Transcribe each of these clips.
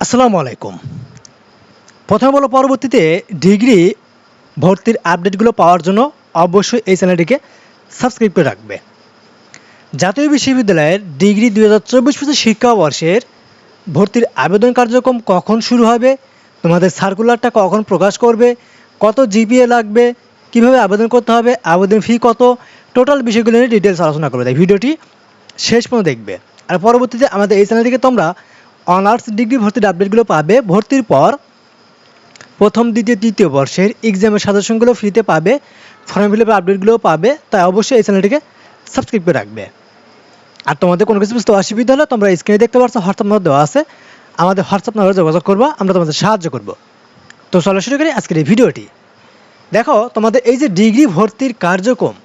আসসালামু আলাইকুম। প্রথমে বলো, পরবর্তীতে ডিগ্রি ভর্তির আপডেটগুলো পাওয়ার জন্য অবশ্যই এই চ্যানেলটিকে সাবস্ক্রাইব করে রাখবে। জাতীয় বিশ্ববিদ্যালয়ের ডিগ্রি দুই হাজার চব্বিশ পঁচিশ শিক্ষাবর্ষের ভর্তির আবেদন কার্যক্রম কখন শুরু হবে? তোমাদের সার্কুলারটা কখন প্রকাশ করবে? কত জিপিএ লাগবে? কীভাবে আবেদন করতে হবে? আবেদন ফি কত? টোটাল বিষয়গুলো নিয়ে ডিটেলস আলোচনা করবে। তাই ভিডিওটি শেষ পর্যন্ত দেখবে। আর পরবর্তীতে আমাদের এই চ্যানেল থেকে তোমরা অনার্স ডিগ্রি ভর্তির আপডেটগুলো পাবে। ভর্তির পর প্রথম, দ্বিতীয়, তৃতীয় বর্ষের এক্সামের সাজেশনগুলো ফ্রিতে পাবে। ফর্ম ফিল আপের আপডেটগুলোও পাবে। তাই অবশ্যই এই চ্যানেলটিকে সাবস্ক্রাইব করে রাখবে। আর তোমাদের কোনো কিছু বুঝতে অসুবিধা হলে তোমরা স্ক্রিনে দেখতে পাচ্ছ হোয়াটসঅ্যাপ নাম্বার দেওয়া আছে। আমাদের হোয়াটসঅ্যাপ নাম্বারে যোগাযোগ করব, আমরা তোমাদের সাহায্য করব। তো চলো শুরু করি আজকের এই ভিডিওটি। দেখো, তোমাদের এই যে ডিগ্রি ভর্তির কার্যক্রম,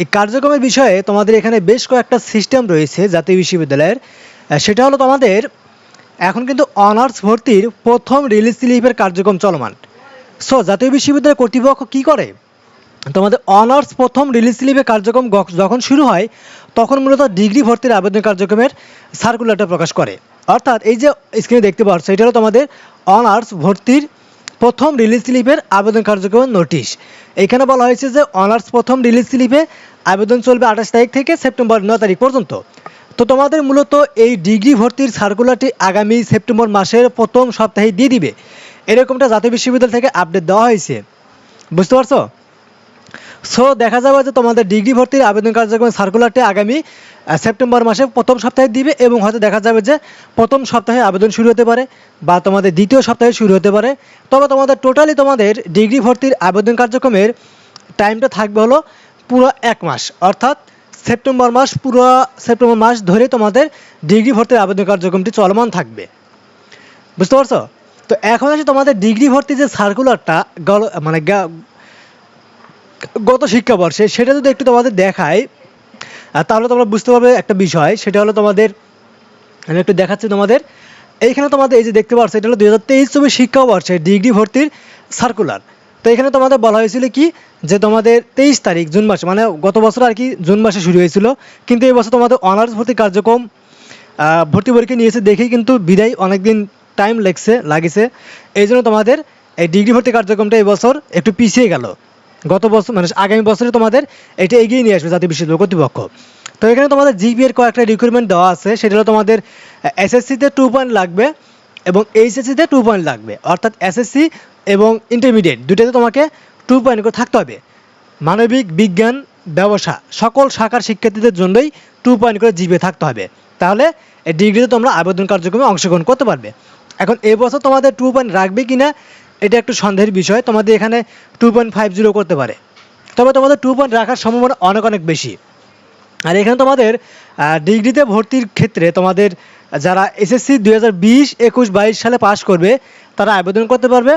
এই কার্যক্রমের বিষয়ে তোমাদের এখানে বেশ কয়েকটা সিস্টেম রয়েছে জাতীয় বিশ্ববিদ্যালয়ের। সেটা হলো তোমাদের এখন কিন্তু অনার্স ভর্তির প্রথম রিলিজ স্লিপের কার্যক্রম চলমান। সো জাতীয় বিশ্ববিদ্যালয় কর্তৃপক্ষ কী করে? তোমাদের অনার্স প্রথম রিলিজ স্লিপের কার্যক্রম যখন শুরু হয়, তখন মূলত ডিগ্রি ভর্তির আবেদন কার্যক্রমের সার্কুলারটা প্রকাশ করে। অর্থাৎ এই যে স্ক্রিনে দেখতে পাচ্ছ, এটা হলো তোমাদের অনার্স ভর্তির প্রথম রিলিজ স্লিপের আবেদন কার্যক্রমের নোটিশ এখানে বলা হয়েছে যে, অনার্স প্রথম রিলিজ স্লিপে আবেদন চলবে আঠাশ তারিখ থেকে সেপ্টেম্বর ন তারিখ পর্যন্ত। তো তোমাদের মূলত এই ডিগ্রি ভর্তির সার্কুলারটি আগামী সেপ্টেম্বর মাসের প্রথম সপ্তাহে দিয়ে দিবে। এরকমটা জাতীয় বিশ্ববিদ্যালয় থেকে আপডেট দেওয়া হয়েছে। বুঝতে পারছ? সো দেখা যাবে যে তোমাদের ডিগ্রি ভর্তির আবেদন কার্যক্রমের সার্কুলারটি আগামী সেপ্টেম্বর মাসে প্রথম সপ্তাহে দিবে এবং হয়তো দেখা যাবে যে প্রথম সপ্তাহে আবেদন শুরু হতে পারে বা তোমাদের দ্বিতীয় সপ্তাহে শুরু হতে পারে। তবে তোমাদের টোটালি তোমাদের ডিগ্রি ভর্তির আবেদন কার্যক্রমের টাইমটা থাকবে হলো পুরো এক মাস। অর্থাৎ সেপ্টেম্বর মাস পুরো সেপ্টেম্বর মাস ধরে তোমাদের ডিগ্রি ভর্তির আবেদন কার্যক্রমটি চলমান থাকবে। বুঝতে পারছ? তো এখন আছে তোমাদের ডিগ্রি ভর্তির যে সার্কুলারটা মানে গত শিক্ষাবর্ষে, সেটা যদি একটু তোমাদের দেখায় তাহলে তোমরা বুঝতে পারবে একটা বিষয়। সেটা হলো তোমাদের, আমি একটু দেখাচ্ছি তোমাদের। এইখানে তোমাদের এই যে দেখতে পাচ্ছ এটা হলো দুই হাজার তেইশ চব্বিশ শিক্ষাবর্ষে ডিগ্রি ভর্তির সার্কুলার তো এখানে তোমাদের বলা হয়েছিল কি? যে তোমাদের তেইশ তারিখ, জুন মাসে মানে গত বছর আর কি জুন মাসে শুরু হয়েছিল। কিন্তু এই বছর তোমাদের অনার্স ভর্তি কার্যক্রম ভর্তি পরীক্ষা নিয়েছে দেখেই কিন্তু বিদায়, অনেকদিন টাইম লেগছে, লাগিছে। এই জন্য তোমাদের এই ডিগ্রি ভর্তি কার্যক্রমটা এই বছর একটু পিছিয়ে গেল। গত বছর মানে আগামী বছরে তোমাদের এটা এগিয়ে নিয়ে আসবে জাতীয় বিশ্ববিদ্যালয় কর্তৃপক্ষ। তো এখানে তোমাদের জিপি এর কয়েকটা রিক্রুটমেন্ট দেওয়া আছে, সেটা হলো তোমাদের এসএসসিতে টু পয়েন্ট লাগবে। এবং এইচএসসিতে টু পয়েন্ট লাগবে। অর্থাৎ এসএসসি এবং ইন্টারমিডিয়েট দুটোতে তোমাকে টু পয়েন্ট করে থাকতে হবে। মানবিক বিজ্ঞান ব্যবসা, সকল শাখার শিক্ষার্থীদের জন্যই টু পয়েন্ট করে জিপে থাকতে হবে। তাহলে এই ডিগ্রিতে তোমরা আবেদন কার্যক্রমে অংশগ্রহণ করতে পারবে। এখন এবছর তোমাদের টু পয়েন্ট রাখবে কি না এটা একটু সন্দেহের বিষয়। তোমাদের এখানে টু পয়েন্ট ফাইভ জিরো করতে পারে। তবে তোমাদের টু পয়েন্ট রাখার সম্ভাবনা অনেক অনেক বেশি। আর এখানে তোমাদের ডিগ্রিতে ভর্তির ক্ষেত্রে তোমাদের, যারা এসএসসি দুই হাজার বিশ, একুশ, বাইশ সালে পাশ করবে, তারা আবেদন করতে পারবে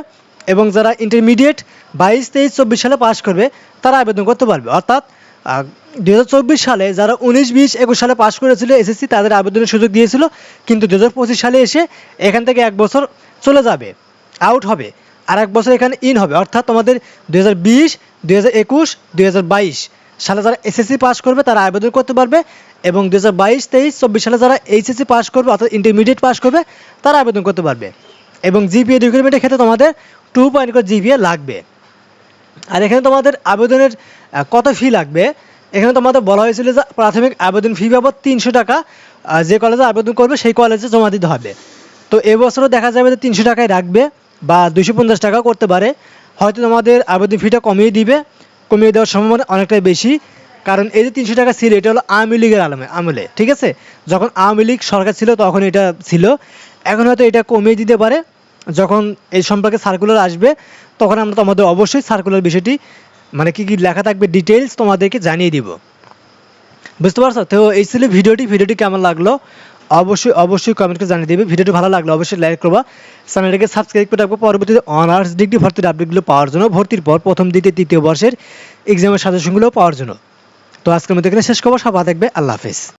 এবং যারা ইন্টারমিডিয়েট বাইশ, তেইশ, চব্বিশ সালে পাশ করবে, তারা আবেদন করতে পারবে। অর্থাৎ দুই হাজার চব্বিশ সালে যারা উনিশ, বিশ, একুশ সালে পাশ করেছিল এসএসসি তাদের আবেদনের সুযোগ দিয়েছিল, কিন্তু দু হাজার পঁচিশ সালে এসে এখান থেকে এক বছর চলে যাবে আউট হবে, আর এক বছর এখানে ইন হবে। অর্থাৎ তোমাদের দু হাজার বিশ দু হাজার একুশ, দুই হাজার বাইশ সালে যারা এসএসসি পাস করবে তারা আবেদন করতে পারবে এবং দু হাজার বাইশ, তেইশ, চব্বিশ সালে যারা এইচএসসি পাস করবে অর্থাৎ ইন্টারমিডিয়েট পাস করবে, তারা আবেদন করতে পারবে। এবং জিপিএ রিক্রুটমেন্টের ক্ষেত্রে তোমাদের টু পয়েন্ট করে জিপিএ লাগবে। আর এখানে তোমাদের আবেদনের কত ফি লাগবে? এখানে তোমাদের বলা হয়েছিল যে প্রাথমিক আবেদন ফি বাবদ তিনশো টাকা যে কলেজে আবেদন করবে সেই কলেজে জমা দিতে হবে। তো এবছরও দেখা যাবে যে তিনশো টাকায় রাখবে বা দুশো পঞ্চাশ টাকাও করতে পারে। হয়তো তোমাদের আবেদন ফিটা কমিয়ে দিবে। কমিয়ে দেওয়ার সম্ভাবনা অনেকটাই বেশি। কারণ এই যে তিনশো টাকা ছিল, এটা হলো আওয়ামী লীগের আলমে আমলে, ঠিক আছে? যখন আওয়ামী লীগ সরকার ছিল, তখন এটা ছিল। এখন হয়তো এটা কমিয়ে দিতে পারে। যখন এই সম্পর্কে সার্কুলার আসবে, তখন আমরা তোমাদের অবশ্যই সার্কুলার বিষয়টি মানে কি কি লেখা থাকবে ডিটেলস তোমাদেরকে জানিয়ে দিব। বুঝতে পারছ? তো এই ছিল ভিডিওটি। ভিডিওটি কেমন লাগল? অবশ্যই অবশ্যই কমেন্ট করে জানিয়ে দেবে। ভিডিওটি ভালো লাগলে অবশ্যই লাইক করবা। চ্যানেলটিকে সাবস্ক্রাইব করে রাখব। পরবর্তীতে অনার্স ডিগ্রি ভর্তির আপডেটগুলো পাওয়ার জন্য, ভর্তির পর প্রথম দ্বিতীয় তৃতীয় বর্ষের এক্সামের সাজেশনগুলো পাওয়ার জন্য। তো আজকের মধ্যে এখানে শেষ খবর সবাই দেখবে। আল্লাহ হাফেজ।